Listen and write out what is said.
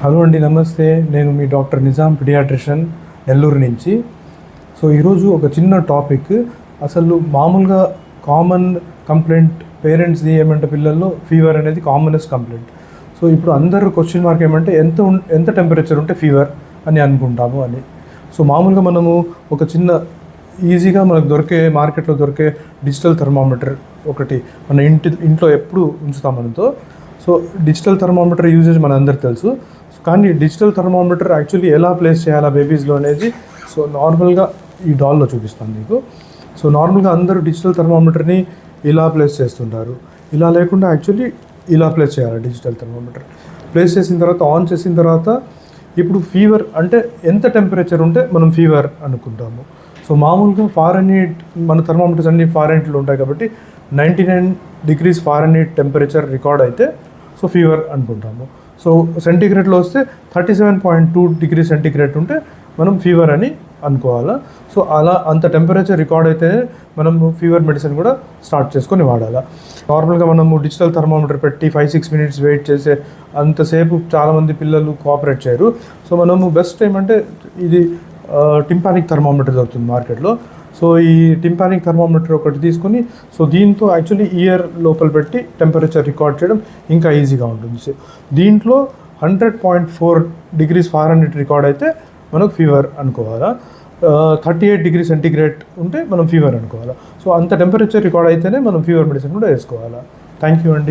Hello అండి నమస్తే. నేను మీ డాక్టర్ నిజాం పిడియాట్రిషియన్ నెల్లూరు నుంచి. సో ఈరోజు ఒక చిన్న టాపిక్. అసలు మామూలుగా కామన్ కంప్లైంట్ పేరెంట్స్ది ఏమంటే పిల్లల్లో ఫీవర్ అనేది కామనెస్ట్ కంప్లైంట్. సో ఇప్పుడు అందరు క్వశ్చన్ మార్క్ ఏమంటే ఎంత ఎంత టెంపరేచర్ ఉంటే ఫీవర్ అని అనుకుంటాము అని. సో మామూలుగా మనము ఒక చిన్న ఈజీగా మనకు దొరికే మార్కెట్లో దొరికే డిజిటల్ థర్మామీటర్ ఒకటి మన ఇంటి ఇంట్లో ఎప్పుడు ఉంచుతాం మనతో. సో డిజిటల్ థర్మామీటర్ యూజేజ్ మన అందరికి తెలుసు. కానీ డిజిటల్ థర్మామీటర్ యాక్చువల్లీ ఎలా ప్లేస్ చేయాలా బేబీస్లో అనేది? సో నార్మల్గా ఈ డాల్లో చూపిస్తాను మీకు. సో నార్మల్గా అందరూ డిజిటల్ థర్మామీటర్ని ఇలా ప్లేస్ చేస్తుంటారు. ఇలా లేకుండా యాక్చువల్లీ ఇలా ప్లేస్ చేయాలి డిజిటల్ థర్మామీటర్ ప్లేస్ చేసిన తర్వాత ఆన్ చేసిన తర్వాత ఇప్పుడు ఫీవర్ అంటే ఎంత టెంపరేచర్ ఉంటే మనం ఫీవర్ అనుకుంటాము. సో మామూలుగా ఫారెన్హీట్ మన థర్మామీటర్స్ అన్ని ఫారెన్హీట్లో ఉంటాయి కాబట్టి ninety nine degrees Fahrenheit temperature record అయితే సో ఫీవర్ అనుకుంటాము. సో సెంటీగ్రేడ్లో వస్తే thirty seven point two degree centigrade ఉంటే మనం ఫీవర్ అని అనుకోవాలా. సో అలా అంత టెంపరేచర్ రికార్డ్ అయితే మనము ఫీవర్ మెడిసిన్ కూడా స్టార్ట్ చేసుకొని వాడాలా. నార్మల్గా మనము డిజిటల్ థర్మామీటర్ పెట్టి ఫైవ్ సిక్స్ మినిట్స్ వెయిట్ చేసే అంతసేపు చాలామంది పిల్లలు కోఆపరేట్ చేయరు. సో మనము బెస్ట్ ఏమంటే ఇది టింపానిక్ థర్మామీటర్ దొరుకుతుంది మార్కెట్లో. సో ఈ టింపానిక్ థర్మామీటర్ ఒకటి తీసుకొని సో దీంతో యాక్చువల్లీ ఇయర్ లోపల పెట్టి టెంపరేచర్ రికార్డ్ చేయడం ఇంకా ఈజీగా ఉంటుంది. సో దీంట్లో hundred point four degrees for hundred record అయితే మనకు ఫీవర్ అనుకోవాలా? థర్టీ ఎయిట్ డిగ్రీ సెంటిగ్రేడ్ ఉంటే మనం ఫీవర్ అనుకోవాలా? సో అంత టెంపరేచర్ రికార్డ్ అయితేనే మనం ఫీవర్ మెడిసిన్ కూడా వేసుకోవాలా? థ్యాంక్ యూ అండి.